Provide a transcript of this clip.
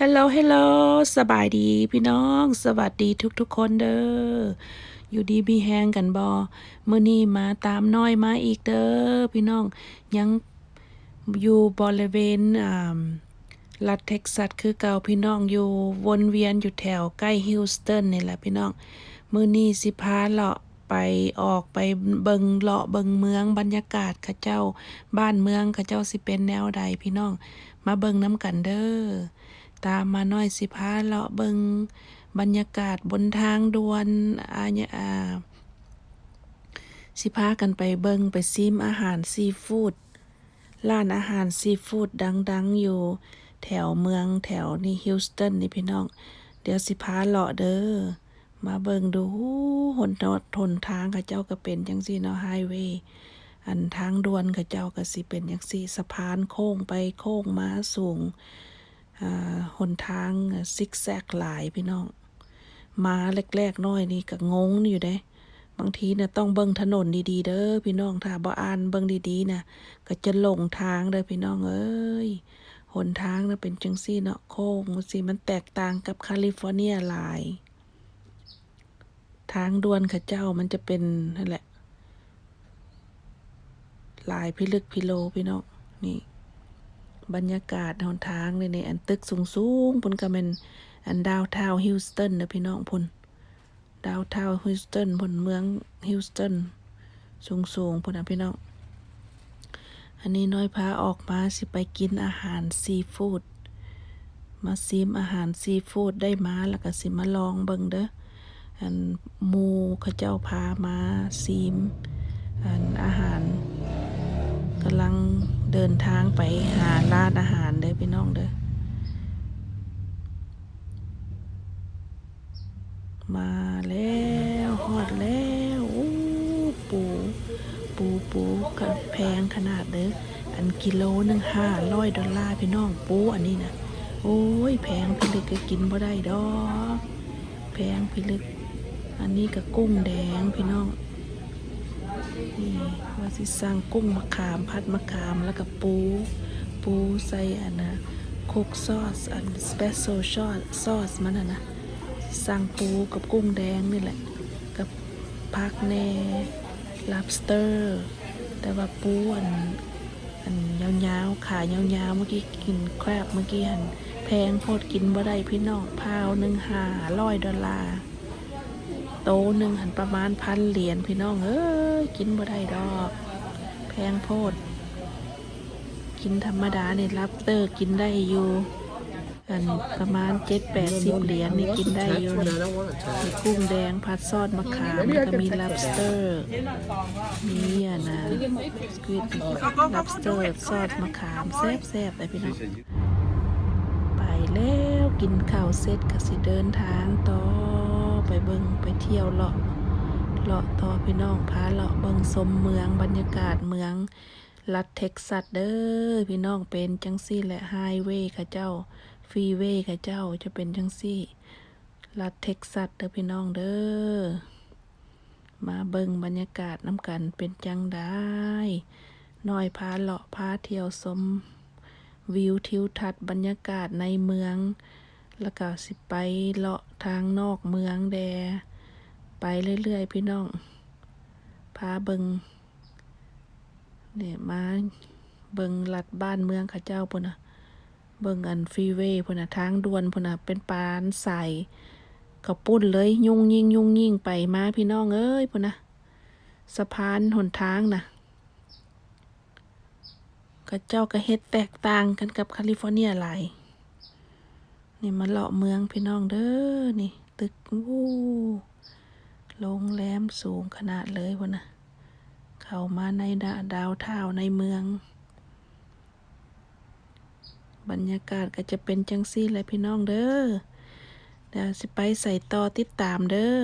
ฮัลโหลฮัลโหลสบายดีพี่น้อง สวัสดีทุกๆคนเด้อ อยู่ดีมีแฮงกันบอมื้อนี้มาตามน้อยมาอีกเด้อพี่น้อง ยังอยู่บริเวณอ่ารัฐเท็กซัสคือเก่าพี่น้องอยู่วนเวียนอยู่แถวใกล้ฮิวสตันนี่แหละพี่น้อง มื้อนี้สิพาเลาะไปออกไปเบิงเลาะเบิงเมืองบรรยากาศเขาเจ้า บ้านเมืองเขาเจ้าสิเป็นแนวใดพี่น้อง มาเบิงน้ำกันเด้อ ตามมาหน่อยสิพาเลาะเบิงบรรยากาศบนทางด่วนอาญาอาสิพากันไปเบิงไปซิมอาหารซีฟู้ดร้านอาหารซีฟู้ดดัง ๆ อยู่ แถวเมืองแถวนี่ฮิวสตันนี่พี่น้อง เดี๋ยวสิพาเลาะเด้อมาเบิงดูหนทนทางเขาเจ้าก็เป็นจังซี่เนาะไฮเวย์อันทางด่วนเขาเจ้าก็สิเป็นจังซี่สะพานโค้งไปโค้งมาสูง นทางซิกแซกหลายพี่น้อง มาแรกๆน้อยนี่ก็งงอยู่เด้ บางทีเนี่ยต้องเบิ่งถนนดีๆ เด้อพี่น้องถ้าบ่อ่านเบิ่งดีๆนะก็จะหลงทางเด้อพี่น้องเอ้ยหนทางน่ะเป็นจังซี่เนาะโค้งสิมันแตกต่างกับแคลิฟอร์เนียหลาย ทางด่วนเขาเจ้ามันจะเป็นนั่นแหละ ลายพิลึกพิโลพี่น้องนี่ บรรยากาศหนทางนี่ในอันตึกสูงสูงๆพุ่นก็เป็นอันดาวทาวฮิวสตันนะพี่น้องพุ่นดาวทาวฮิวสตันพุ่นเมืองฮิวสตันสูงสูงๆพุ่นนะพี่น้อง อันนี้น้อยพาออกมาสิไปกินอาหารซีฟู้ดมาซิมอาหารซีฟู้ดได้มาแล้วก็สิมาลองเบิ่งเด้ออันมูเขาเจ้าพามาซิมอันอาหาร กำลังเดินทางไปหาร้านอาหารเด้อพี่น้องเด้อมาแล้วฮอดแล้วอู้ปูปูปูก็แพงขนาดเด้ออันกิโลหนึ่งห้าร้อยดอลลาร์พี่น้องปูอันนี้นะโอ้ยแพงพี่ลึกก็กินบ่ได้ดอกแพงพี่ลึก อันนี้ก็กุ้งแดงพี่น้อง นี่ว่าสิสั่งกุ้งมะขามพัดมะขามแล้วก็ปู ปูใส่อันนะคุกซอสอันสเปเชียลซอสซอสมันนะนะสั่งปูกับกุ้งแดงนี่แหละ กับพักแน่ lobster แต่ว่าปูอันอันยาวๆขายาวๆเมื่อกี้กินแครบเมื่อกี้หันแพงโพดกินบ่ได้พี่น้องพาวหนึ่งหาร้อยดอลลาร์ โตหนึ่งหันประมาณพันเหรียญพี่น้องเอ้ยกินบ่ได้ดอก แพงโพด กินธรรมดาเนี่ยรับเตอร์กินได้อยู่อันประมาณเจ็ดแปดสิบเหรียญนี่กินได้อยู่นี่มีกุ้งแดงผัดซอสมะขามแล้วก็มี lobster มีอะนะสควิด lobster ซอสมะขามแซ่บๆเลยพี่น้องไปแล้วกินข้าวเสร็จก็สิเดินทางต่อ เที่ยวเลาะเลาะต่อพี่น้องพาเลาะเบิงสมเมืองบรรยากาศเมือง รัฐเท็กซัสเด้อพี่น้องเป็นจังซี่แหละไฮเวย์ค่ะเจ้าฟรีเวย์ค่ะเจ้าจะเป็นจังซี่ รัฐเท็กซัสเด้อพี่น้องเด้อมาเบิงบรรยากาศน้ำกันเป็นจังได้น้อยพาเลาะพาเที่ยวสมวิวทิวทัศน์บรรยากาศในเมือง แล้วก็สิไปเลาะทางนอกเมืองแด ไปเรื่อยๆ พี่น้อง พาเบิงเนี่ยมาเบิงลัดบ้านเมืองข้าเจ้าพุ่นนะเบิงอันฟรีเวย์พุ่นนะทางด่วนพุ่นนะเป็นปานใสกระปุ้นเลยยุ่งยิ่งยุ่งยิ่งไปมาพี่น้องเอ้ยพุ่นนะสะพานหนทางนะก็เจ้าก็เฮ็ดแตกต่างกันกับแคลิฟอร์เนียหลายนี่มาเลาะเมืองพี่น้องเด้อนี่ ตึกวู้ โรงแรมสูงขนาดเลยวะนะ เข้ามาในดาดาวเท่าวในเมือง บรรยากาศก็จะเป็นจังซี่แหละพี่น้องเด้อเดี๋ยวสิไปใส่ต่อติดตามเด้อ